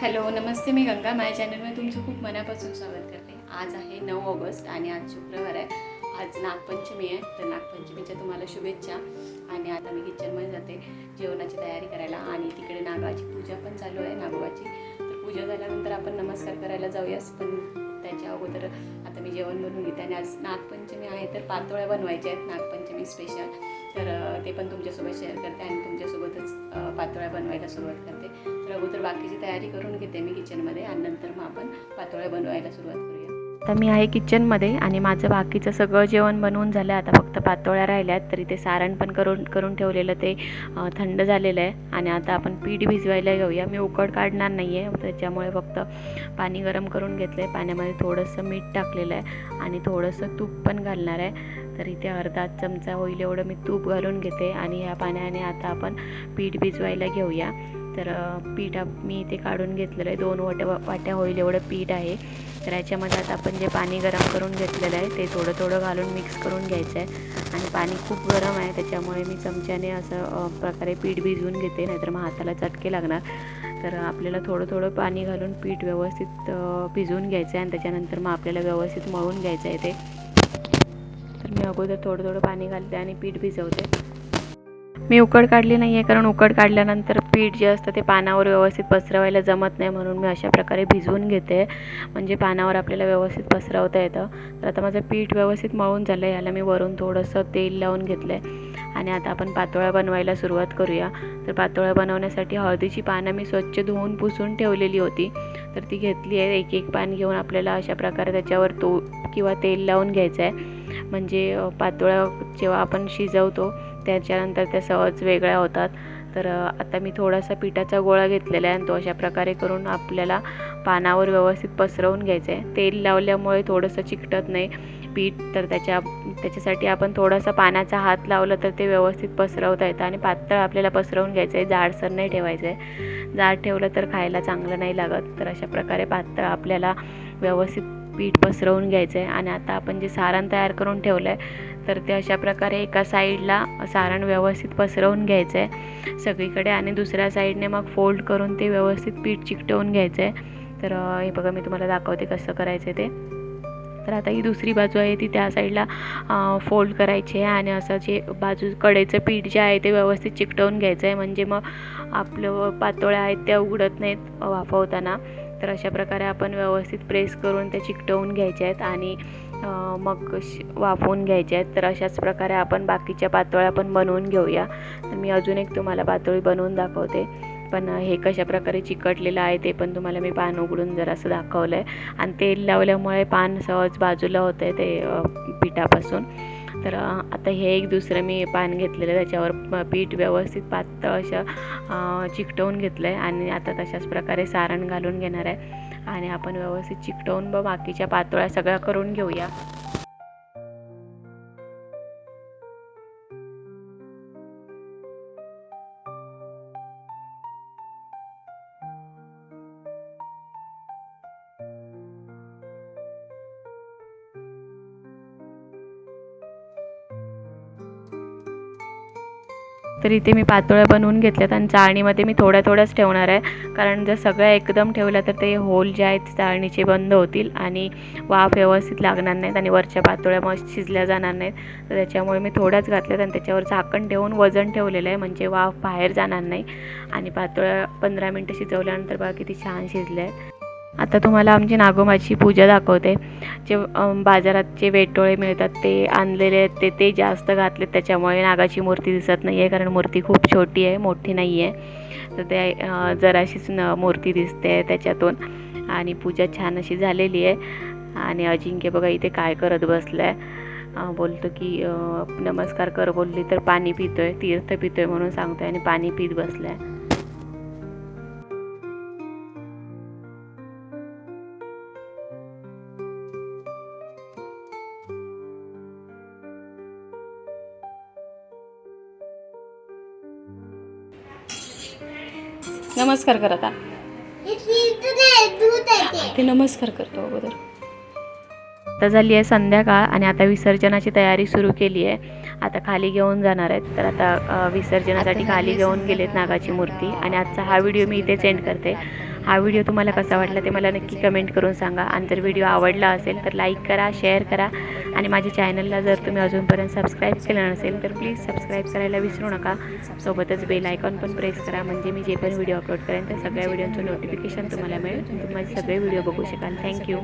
Hello नमस्ते मी गंगा. माझ्या चॅनलमध्ये तुमचं खूप मनापासून स्वागत करते. आज आहे नऊ ऑगस्ट आणि आज शुक्रवार आहे. आज नागपंचमी आहे तर नागपंचमीच्या तुम्हाला शुभेच्छा. आणि आता मी किचनमध्ये जाते जेवणाची तयारी करायला. आणि तिकडे नागाची पूजा पण चालू आहे नागोबाची. तर पूजा झाल्यानंतर आपण नमस्कार करायला जाऊयास पण त्याच्या अगोदर आता मी जेवण बनवून घेते. आणि आज नागपंचमी आहे तर पातोळ्या बनवायच्या आहेत. नागपंचमी स्पेशल तर ते पण तुमच्यासोबत शेअर करते आणि तुमच्यासोबतच पातोळ्या बनवायला सुरुवात करते. तर अगोदर बाकीची तयारी करून घेते मी किचनमध्ये आणि नंतर मग आपण पातोळ्या बनवायला सुरुवात करू. तर मी आहे किचनमध्ये आणि माझं बाकीचं सगळं जेवण बनवून झालं. आता फक्त पातोळ्या राहिल्यात तरी ते सारण पण करून करून ठेवलेलं ते थंड झालेलं आहे. आणि आता आपण पीठ भिजवायला घेऊया मी उकड काढणार नाही आहे त्याच्यामुळे फक्त पाणी गरम करून घेतलं आहे पाण्यामध्ये थोडंसं मीठ टाकलेलं आहे आणि थोडंसं तूप पण घालणार आहे. तर इथे अर्धा चमचा होईल एवढं मी तूप घालून घेते. आणि ह्या पाण्याने आता आपण पीठ भिजवायला घेऊया. तर पीठ आप- मी इथे काढून घेतलेलं आहे. दोन वाट्या वाट्या होईल एवढं पीठ आहे. तर याच्यामध्ये आता आपण जे पाणी गरम करून घेतलेलं आहे ते थोडं थोडं घालून मिक्स करून घ्यायचं आहे. आणि पाणी खूप गरम आहे त्याच्यामुळे मी चमच्याने असं प्रकारे पीठ भिजवून घेते नाहीतर मग हाताला चटके लागणार. तर आपल्याला थोडं थोडं पाणी घालून पीठ व्यवस्थित भिजवून घ्यायचं आहे. आणि त्याच्यानंतर मग आपल्याला व्यवस्थित मळून घ्यायचं आहे ते. तर मी अगोदर थोडं थोडं पाणी घालते आणि पीठ भिजवते. मी उकड काढली नाही आहे कारण उकड काढल्यानंतर पीठ जे असतं ते पानावर व्यवस्थित पसरवायला जमत नाही म्हणून मी अशा प्रकारे भिजवून घेते. म्हणजे पानावर आपल्याला व्यवस्थित पसरवता येतं. तर आता माझं पीठ व्यवस्थित मळून झालं आहे याला मी वरून थोडंसं तेल लावून घेतलं आहे आणि आता आपण पातोळ्या बनवायला सुरुवात करूया. तर पातोळ्या बनवण्यासाठी हळदीची पानं मी स्वच्छ धुवून पुसून ठेवलेली होती. तर ती घेतली आहे. एक एक पान घेऊन आपल्याला अशा प्रकारे त्याच्यावर तो किंवा तेल लावून घ्यायचं आहे. म्हणजे पातोळ्या जेव्हा आपण शिजवतो त्याच्यानंतर त्या सहज वेगळ्या होतात. तर आता मी थोडासा पिठाचा गोळा घेतलेला आहे आणि तो अशा प्रकारे करून आपल्याला पानावर व्यवस्थित पसरवून घ्यायचं आहे. तेल लावल्यामुळे थोडंसं चिकटत नाही पीठ तर त्याच्या त्याच्यासाठी आपण थोडासा पाण्याचा हात लावला तर ते व्यवस्थित पसरवता येतं आणि पातळ आपल्याला पसरवून घ्यायचं आहे. जाडसर नाही ठेवायचं आहे. जाड ठेवलं तर खायला चांगलं नाही लागत. तर अशा प्रकारे पातळ आपल्याला व्यवस्थित पीठ पसरवून घ्यायचं आहे आणि आता आपण जे सारण तयार करून ठेवलं आहे तर ते अशा प्रकारे एका साईडला सारण व्यवस्थित पसरवून घ्यायचं आहे सगळीकडे आणि दुसऱ्या साईडने मग फोल्ड करून ते व्यवस्थित पीठ चिकटवून घ्यायचं आहे तर हे बघा मी तुम्हाला दाखवते कसं करायचं ते. तर आता ही दुसरी बाजू आहे ती त्या साईडला फोल्ड करायची आहे. आणि असं जे बाजू कडेचं पीठ जे आहे ते व्यवस्थित चिकटवून घ्यायचं आहे म्हणजे मग आपलं पातोळ्या आहेत त्या उघडत नाहीत वाफवताना. तर अशा प्रकारे आपण व्यवस्थित प्रेस करून त्या चिकटवून घ्यायच्या आहेत आणि मग श- वाफवून घ्यायचे आहेत. तर अशाच प्रकारे आपण बाकीच्या पातोळ्या पण बनवून घेऊया. तर मी अजून एक तुम्हाला पातोळी बनवून दाखवते. पण हे कशा प्रकारे चिकटलेलं आहे ते पण तुम्हाला मी पान उघडून जरासं दाखवलं आहे आणि तेल लावल्यामुळे पान सहज बाजूला होतं आहे ते पिठापासून. तर आता हे एक दुसरं मी पान घेतलेलं आहे. त्याच्यावर पीठ व्यवस्थित पातळ असं चिकटवून घेतलं आहे आणि आता तशाच प्रकारे सारण घालून घेणार आहे. आणि आपण व्यवस्थित चिकटवून ब बाकीच्या पातोळ्या सगळ्या करून घेऊया. तर इथे मी पातोळ्या बनवून घेतल्यात आणि चाळणीमध्ये मी थोड्या थोड्याच ठेवणार आहे. कारण जर सगळ्या एकदम ठेवल्या तर ते होल जे आहेत चाळणीचे बंद होतील आणि वाफ व्यवस्थित लागणार नाहीत आणि वरच्या पातोळ्या मग शिजल्या जाणार नाहीत. तर त्याच्यामुळे मी थोड्याच घातल्यात आणि त्याच्यावर झाकण ठेवून वजन ठेवलेलं आहे म्हणजे वाफ बाहेर जाणार नाही. आणि पातोळ्या पंधरा मिनटं शिजवल्यानंतर बघा किती छान शिजल्या. आहेत आता तुम्हाला आमची नागोमाची पूजा दाखवते. जे बाजारात जे वेटोळे मिळतात ते आणलेले आहेत ते ते जास्त घातले त्याच्यामुळे नागाची मूर्ती दिसत नाही आहे कारण मूर्ती खूप छोटी आहे मोठी नाही आहे तर ते जराशीच न मूर्ती दिसते त्याच्यातून. आणि पूजा छान अशी झालेली आहे. आणि अजिंक्य बघा इथे काय करत बसलं आहे बोलतो की नमस्कार कर बोलली तर पाणी पितोय तीर्थ पितोय म्हणून सांगतोय आणि पाणी पित बसलं आहे नमस्कार कर आता ते नमस्कार करतो अगोदर. आता झाली आहे संध्याकाळ आणि आता विसर्जनाची तयारी सुरू केली आहे. आता खाली घेऊन जाणार आहेत. तर आता विसर्जनासाठी खाली घेऊन गेलेत नागाची मूर्ती आणि आजचा हा व्हिडिओ मी इथेच एंड करते. हा व्हिडिओ तुम्हाला कसा वाटला ते मला नक्की कमेंट करून सांगा. आणि जर व्हिडिओ आवडला असेल तर लाईक करा शेअर करा आणि माझ्या चॅनलला जर तुम्ही अजूनपर्यंत सबस्क्राईब केलं नसेल तर प्लीज सबस्क्राईब करायला विसरू नका. सोबतच बेल आयकॉन पण प्रेस करा. म्हणजे मी जे पण व्हिडिओ अपलोड करेन त्या सगळ्या व्हिडिओचं नोटिफिकेशन तुम्हाला मिळेल. तुम्ही माझे सगळे व्हिडिओ बघू शकाल. थँक्यू